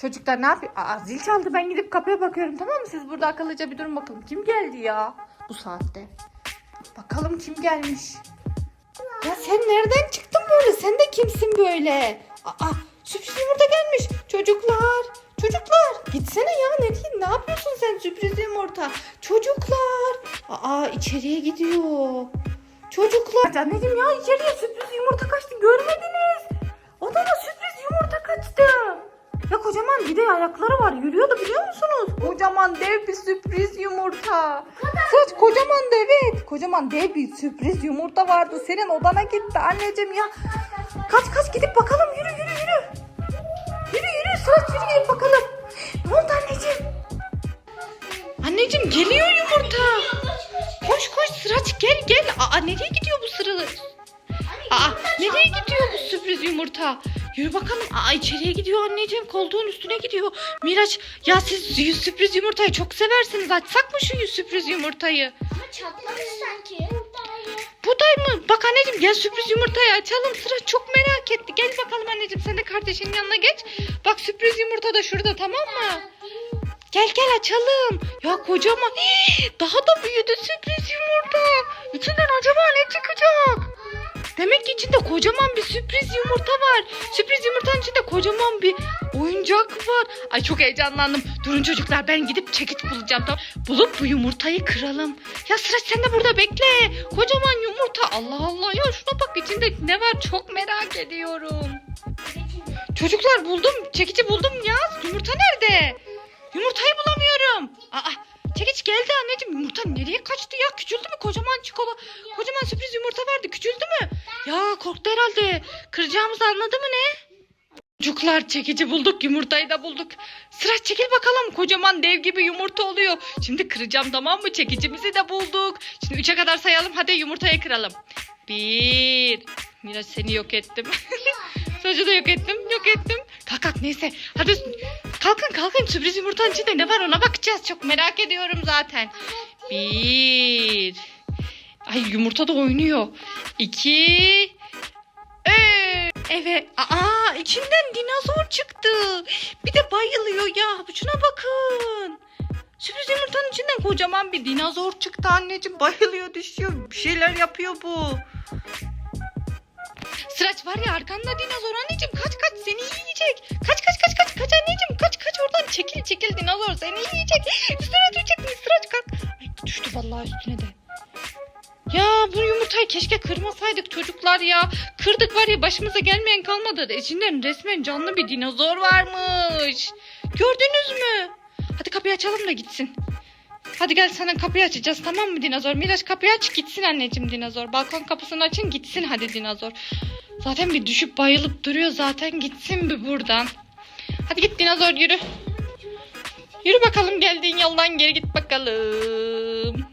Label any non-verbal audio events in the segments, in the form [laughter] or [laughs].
Çocuklar ne yapıyor? Aa, zil çaldı ben gidip kapıya bakıyorum tamam mı? Siz burada akıllıca bir durun bakalım. Kim geldi ya bu saatte? Bakalım kim gelmiş? Ya sen nereden çıktın böyle? Sen de kimsin böyle? Aa, sürpriz yumurta gelmiş. Çocuklar, çocuklar gitsene ya ne? Ne yapıyorsun sen sürpriz yumurta? Çocuklar. Aa içeriye gidiyor. Çocuklar. Anneciğim ya içeriye sürpriz yumurta kaçtı görmediniz. Odana sürpriz yumurta kaçtı. Kocaman bir de ayakları var. Yürüyordu biliyor musunuz? Kocaman dev bir sürpriz yumurta. Saç kocaman da evet. Kocaman dev bir sürpriz yumurta vardı. Senin odana gitti anneciğim ya. Kaç kaç gidip bakalım yürü yürü yürü. Yürü yürü Saç yürü gidip bakalım. Ne oldu anneciğim? Anneciğim geliyor yumurta. Koş koş Sıraç gel gel. Aa nereye gidiyor bu sıralı? Aa nereye gidiyor bu sürpriz yumurta? Yürü bakalım. Aa içeriye gidiyor anneciğim. Koltuğun üstüne gidiyor. Miraç ya siz yüz sürpriz yumurtayı çok seversiniz. Açsak mı şu yüz sürpriz yumurtayı? Ama çatlamış sanki. Buday mı? Bak anneciğim gel sürpriz yumurtayı açalım. Sıra çok merak etti. Gel bakalım anneciğim sen de kardeşinin yanına geç. Bak sürpriz yumurta da şurada tamam mı? Gel gel açalım. Ya kocaman. Hii, daha da büyüdü sürpriz yumurta. İçinden acaba ne çıkacak? Demek ki içinde kocaman bir sürpriz yumurta var. Sürpriz yumurtanın içinde kocaman bir oyuncak var. Ay çok heyecanlandım. Durun çocuklar ben gidip çekiç bulacağım. Tamam. Bulup bu yumurtayı kıralım. Ya Sıraç sen de burada bekle. Kocaman yumurta. Allah Allah ya şuna bak içinde ne var çok merak ediyorum. Çocuklar buldum. Çekici buldum ya. Yumurta nerede? Yumurtayı bulamıyorum. Aa, çekiç geldi anneciğim. Yumurta nereye kaçtı ya? Küçüldü mü? Kocaman çikola. Kocaman sürpriz yumurta vardı. Küçüldü mü? Ya korktu herhalde. Kıracağımızı anladı mı ne? Çocuklar çekici bulduk. Yumurtayı da bulduk. Sıra çekil bakalım. Kocaman dev gibi yumurta oluyor. Şimdi kıracağım tamam mı? Çekicimizi de bulduk. Şimdi üçe kadar sayalım. Hadi yumurtayı kıralım. Bir. Miraç seni yok ettim. [laughs] Sacı da yok ettim. Yok ettim. Kalk kalk neyse. Hadi kalkın kalkın. Sürpriz yumurtanın içinde ne var ona bakacağız. Çok merak ediyorum zaten. Bir. Ay yumurta da oynuyor. İki. Üç. Evet. Aa içinden dinozor çıktı. Bir de bayılıyor ya. Şuna bakın. Sürpriz yumurtanın içinden kocaman bir dinozor çıktı anneciğim. Bayılıyor düşüyor. Bir şeyler yapıyor bu. Sıraç var ya arkanda dinozor anneciğim kaç kaç seni yiyecek. Kaç kaç kaç kaç kaç anneciğim kaç kaç oradan çekil çekil dinozor seni yiyecek. Üstüne düşecek Sıraç kalk. Ay düştü vallahi üstüne de. Ya bu yumurtayı keşke kırmasaydık çocuklar ya. Kırdık var ya başımıza gelmeyen kalmadı. İçinden resmen canlı bir dinozor varmış. Gördünüz mü? Hadi kapıyı açalım da gitsin. Hadi gel sana kapıyı açacağız tamam mı dinozor? Miraç kapıyı aç gitsin anneciğim dinozor. Balkon kapısını açın gitsin hadi dinozor. Zaten bir düşüp bayılıp duruyor zaten gitsin bir buradan. Hadi git dinozor yürü. Yürü bakalım geldiğin yoldan geri git bakalım.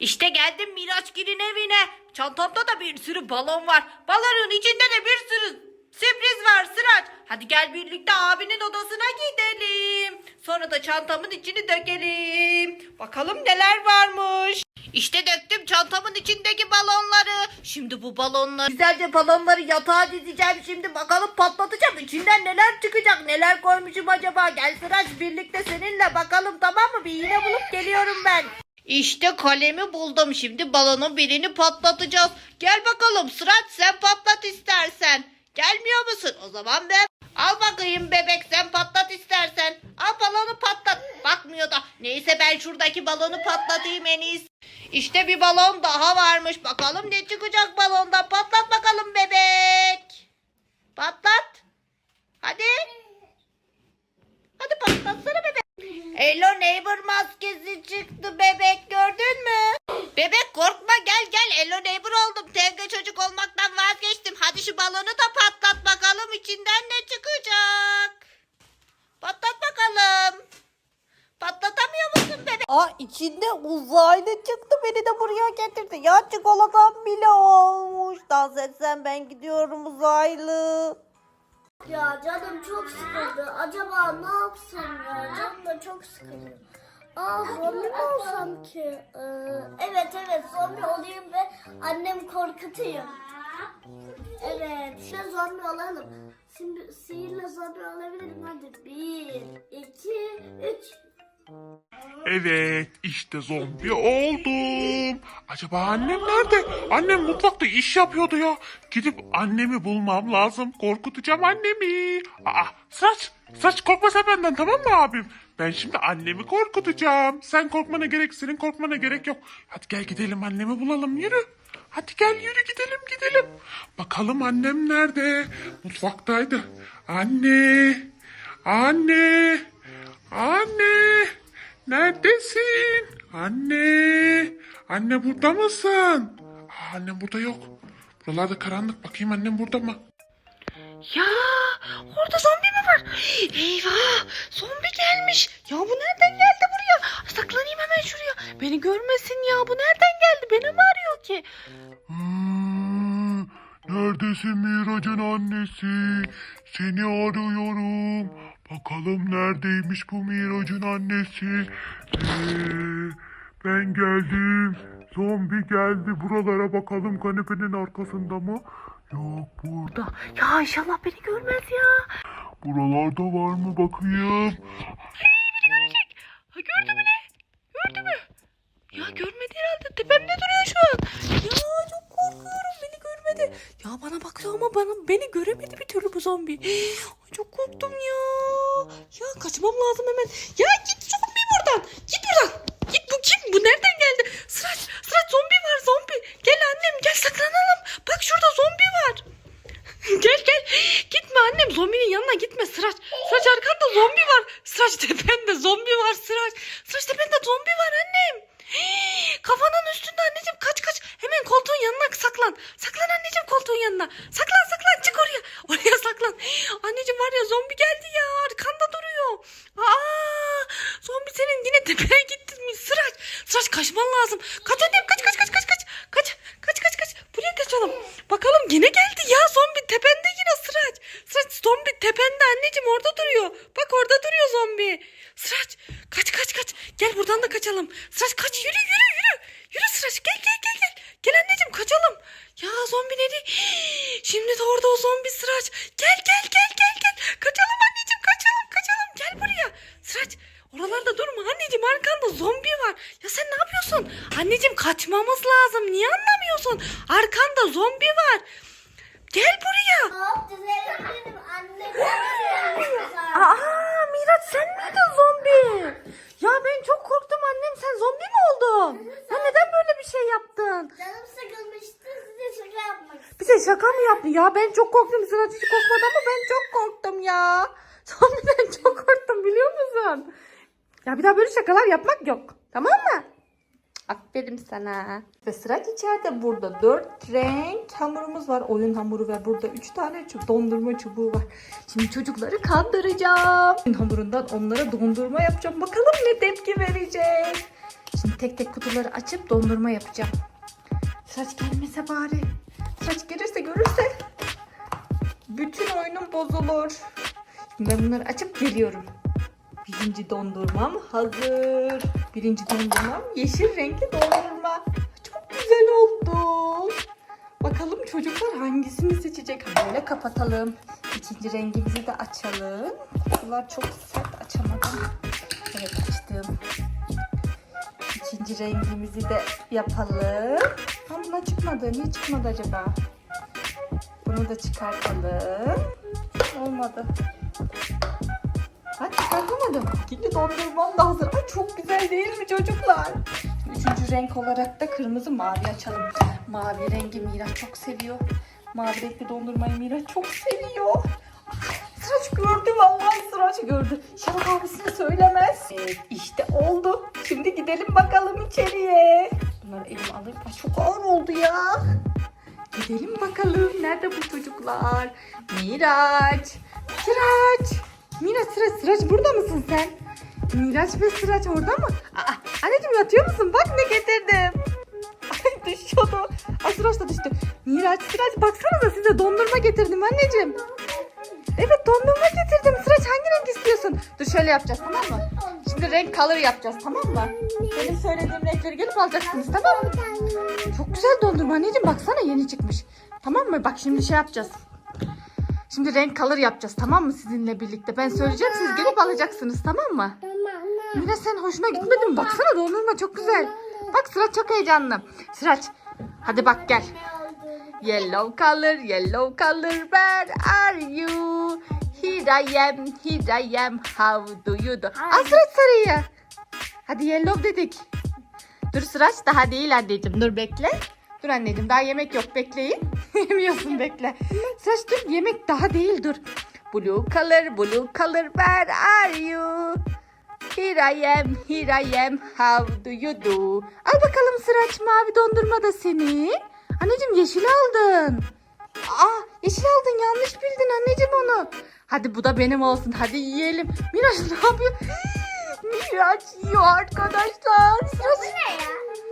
İşte geldim Miraçgil'in evine. Çantamda da bir sürü balon var. Balonun içinde de bir sürü sürpriz var Sıraç. Hadi gel birlikte abinin odasına gidelim. Sonra da çantamın içini dökelim. Bakalım neler varmış. İşte döktüm çantamın içindeki balonları. Şimdi bu balonları güzelce balonları yatağa dizeceğim. Şimdi bakalım patlatacağım. İçinden neler çıkacak? Neler koymuşum acaba? Gel Sıraç birlikte seninle bakalım tamam mı? Bir iğne bulup geliyorum ben. İşte kalemi buldum. Şimdi balonun birini patlatacağız. Gel bakalım Sıraç sen patlat istersen. Gelmiyor musun? O zaman ben Al bakayım bebek sen patlat istersen. Al balonu patlat. Bakmıyor da. Neyse ben şuradaki balonu patlatayım en iyisi. İşte bir balon daha varmış. Bakalım ne çıkacak balondan. Patlat bakalım bebek. Patlat. Hadi. Hadi patlatsana bebek. Hello neighbor maskesi çıktı bebek gördün mü? Bebek korkma gel gel Hello neighbor oldum. Tenge çocuk olmaktan vazgeçtim. Hadi şu balonu da getirdi. Ya çikolatam bile olmuş. Dans etsem ben gidiyorum uzaylı. Ya canım çok sıkıldı. Acaba ne yapsam ya? Canım da çok sıkıldı. Aa zombi mi olsam ki? Ee, evet evet zombi olayım ve annemi korkutayım. Evet. Şimdi zombi olalım. Şimdi sihirle zombi olabilirim. Hadi bir, iki, üç. Evet işte zombi oldum. Acaba annem nerede? Annem mutfakta iş yapıyordu ya. Gidip annemi bulmam lazım. Korkutacağım annemi. Aa saç. Saç korkma sen benden tamam mı abim? Ben şimdi annemi korkutacağım. Sen korkmana gerek, senin korkmana gerek yok. Hadi gel gidelim annemi bulalım yürü. Hadi gel yürü gidelim gidelim. Bakalım annem nerede? Mutfaktaydı. Anne. Anne. Neredesin? Anne. Anne burada mısın? Aa, annem burada yok. Buralarda karanlık. Bakayım annem burada mı? Ya orada zombi mi var? Eyvah zombi gelmiş. Ya bu nereden geldi buraya? Saklanayım hemen şuraya. Beni görmesin ya bu nereden geldi? Beni mi arıyor ki? Hmm, neredesin Miraç'ın annesi? Seni arıyorum. Bakalım neredeymiş bu Miraç'ın annesi? Ee, ben geldim. Zombi geldi. Buralara bakalım kanepenin arkasında mı? Yok burada. Ya inşallah beni görmez ya. Buralarda var mı bakayım? Ha gördü mü ne? Gördü mü? Ya görmedi herhalde. Tepemde duruyor şu an. Ya çok korkuyorum. Beni görmedi. Ya bana bakıyor ama bana beni göremedi bir türlü bu zombi. [gasps] Ay, çok korktum ya. Ya kaçmam lazım hemen. Ya git zombi buradan. Git buradan. Git bu kim? Bu nereden geldi? Sıraç, sıraç zombi var zombi. Gel annem gel saklanalım. Bak şurada zombi var. [laughs] gel gel. Gitme annem zombinin yanına gitme Sıraç. Sıraç arkanda zombi var. Sıraç tepende zombi var Sıraç. Sıraç tepende zombi var annem. [gasps] Kafanın üstünde anneciğim kaç kaç. Hemen koltuğun yanına saklan. Saklan anneciğim koltuğun yanına. Saklan saklan çık oraya. [laughs] Oraya saklan. Anneciğim var ya zombi geldi ya arkanda duruyor. Aa, zombi senin yine tepeye gitti mi Sıraç? Sıraç kaçman lazım. Kaç annem kaç kaç kaç kaç kaç. Kaç kaç kaç kaç. Buraya kaçalım. Bakalım yine geldi ya zombi tepende yine Sıraç. Sıraç zombi tepende anneciğim orada duruyor. Bak orada duruyor zombi. Sıraç kaç kaç kaç. Gel buradan da kaçalım. Sıraç kaç yürü yürü yürü. Yürü Sıraç gel gel gel gel. Gel anneciğim kaçalım. Ya zombi nerede? Şimdi de orada o zombi Sıraç. Gel gel gel gel gel. Kaçalım anneciğim kaçalım kaçalım. Gel buraya. Sıraç oralarda durma anneciğim arkanda zombi var. Ya sen ne yapıyorsun? Anneciğim kaçmamız lazım. Niye anlamıyorsun? Arkanda zombi var. Gel buraya. Hop düzelim annem. Aa Miraç sen miydin zombi? Ya ben çok korktum annem sen zombi mi oldun? Ya neden böyle bir şey yaptın? Canım sıkılmıştı size şaka yapmak istedim. Bize şaka mı yaptı? Ya ben çok korktum. Sıraç hiç korkmadı ama ben çok korktum ya. [laughs] Zombiden çok korktum biliyor musun? Ya bir daha böyle şakalar yapmak yok. Tamam mı? Aferin sana. Ve sıraç içeride burada dört renk hamurumuz var. Oyun hamuru ve burada üç tane çu- dondurma çubuğu var. Şimdi çocukları kandıracağım. Oyun hamurundan onlara dondurma yapacağım. Bakalım ne tepki verecek. Şimdi tek tek kutuları açıp dondurma yapacağım. Sıraç gelmese bari. Sıraç gelirse görürse bütün oyunum bozulur. Şimdi ben bunları açıp geliyorum. Birinci dondurmam hazır. Birinci dondurmam yeşil renkli dondurma. Çok güzel oldu. Bakalım çocuklar hangisini seçecek? Böyle kapatalım. İkinci rengimizi de açalım. Kutular çok sert açamadım. Evet açtım. İkinci rengimizi de yapalım. Ha buna çıkmadı. Niye çıkmadı acaba? Bunu da çıkartalım. Olmadı. Ha çıkartamadım. İkinci dondurmam da hazır. Ay çok güzel değil mi çocuklar? Üçüncü renk olarak da kırmızı mavi açalım. Mavi rengi Miraç çok seviyor. Mavi renkli dondurmayı Miraç çok seviyor. Sıraç gördü vallahi Sıraç gördü. İnşallah abisine söylemez. Evet işte oldu. Şimdi gidelim bakalım içeriye. Bunları elime alayım. Ay çok ağır oldu ya. Gidelim bakalım. Nerede bu çocuklar? Miraç. Miraç Sıraç. Burada mısın sen? Miraç ve Sıraç orada mı? Aa, anneciğim yatıyor musun? Bak ne getirdim. [laughs] Ay düşüyordu. Ay Sıraç da düştü. Miraç Sıraç baksanıza size dondurma getirdim anneciğim. Evet dondurma getirdim. Sıraç hangi renk istiyorsun? Dur şöyle yapacağız tamam mı? Şimdi renk color yapacağız tamam mı? Benim söylediğim renkleri gelip alacaksınız tamam mı? Çok güzel dondurma anneciğim baksana yeni çıkmış. Tamam mı? Bak şimdi şey yapacağız. Şimdi renk kalır yapacağız tamam mı sizinle birlikte? Ben söyleyeceğim siz gelip alacaksınız tamam mı? Mira sen hoşuna gitmedi mi? Baksana dondurma çok güzel. Bak Sıraç çok heyecanlı. Sıraç hadi bak gel. Yellow color, yellow color, where are you? Here I am, here I am, how do you do? Al Sıraç sarıyı. Hadi yellow dedik. Dur Sıraç daha değil anneciğim dur bekle. Dur anneciğim daha yemek yok bekleyin. [laughs] Yemiyorsun bekle. Sıraç dur yemek daha değil dur. Blue color, blue color, where are you? Here I am, here I am, how do you do? Al bakalım Sıraç mavi dondurma da senin. Anneciğim yeşil aldın. Aa yeşil aldın yanlış bildin anneciğim onu. Hadi bu da benim olsun hadi yiyelim. Miraç ne yapıyor? Miraç yiyor arkadaşlar. Sıraç... ne ya?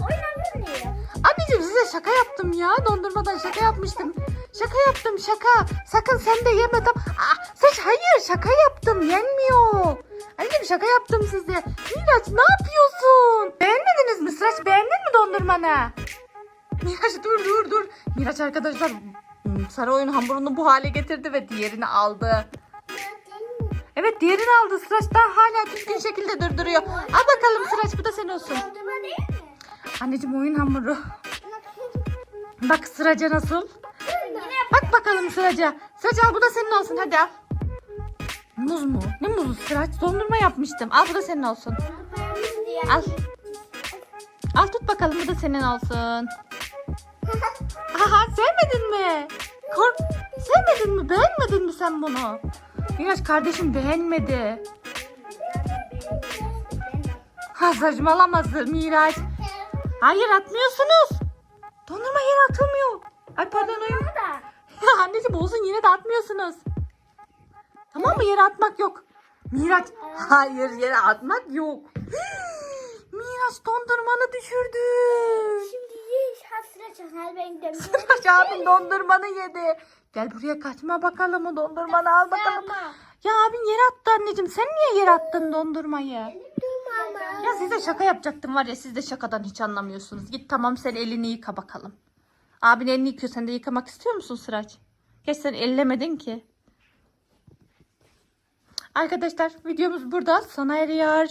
Oynamıyor. Anneciğim size şaka yaptım ya. Dondurmadan şaka yapmıştım. Şaka yaptım şaka. Sakın sen de yeme tam. Aa, Sıraç hayır şaka yaptım yenmiyor. Anneciğim şaka yaptım size. Miraç ne yapıyorsun? Beğenmediniz mi Sıraç beğendin mi dondurmanı? Miraç dur dur dur. Miraç arkadaşlar hmm, sarı oyun hamburunu bu hale getirdi ve diğerini aldı. Evet diğerini aldı. Sıraç daha hala düzgün şekilde durduruyor. Al bakalım Sıraç bu da senin olsun. Dondurma değil mi? Anneciğim oyun hamuru. Bak sıraca nasıl? Bak bakalım sıraca. Sıraca al bu da senin olsun hadi al. Muz mu? Ne muzu sıraç? Dondurma yapmıştım. Al bu da senin olsun. Al. Al tut bakalım bu da senin olsun. [laughs] Aha sevmedin mi? Kork sevmedin mi? Beğenmedin mi sen bunu? Miraç kardeşim beğenmedi. Ha saçmalamasın Miraç. Hayır atmıyorsunuz. Dondurma yere atılmıyor. Ay pardon oyun. [laughs] Ya anneciğim olsun yine de atmıyorsunuz. Tamam mı yere atmak yok. Miraç hayır yere atmak yok. [gasps] Miraç dondurmanı düşürdü. Şimdi ye hasret çakal ben gidelim. [laughs] Miraç abin dondurmanı yedi. Gel buraya kaçma bakalım o dondurmanı al bakalım. Ya abin yere attı anneciğim. Sen niye yere attın dondurmayı? Ya size şaka yapacaktım var ya siz de şakadan hiç anlamıyorsunuz. Git tamam sen elini yıka bakalım. Abin elini yıkıyor sen de yıkamak istiyor musun Sıraç? Geç sen ellemedin ki. Arkadaşlar videomuz burada sona eriyor.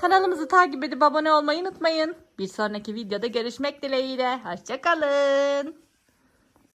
Kanalımızı takip edip abone olmayı unutmayın. Bir sonraki videoda görüşmek dileğiyle. Hoşçakalın.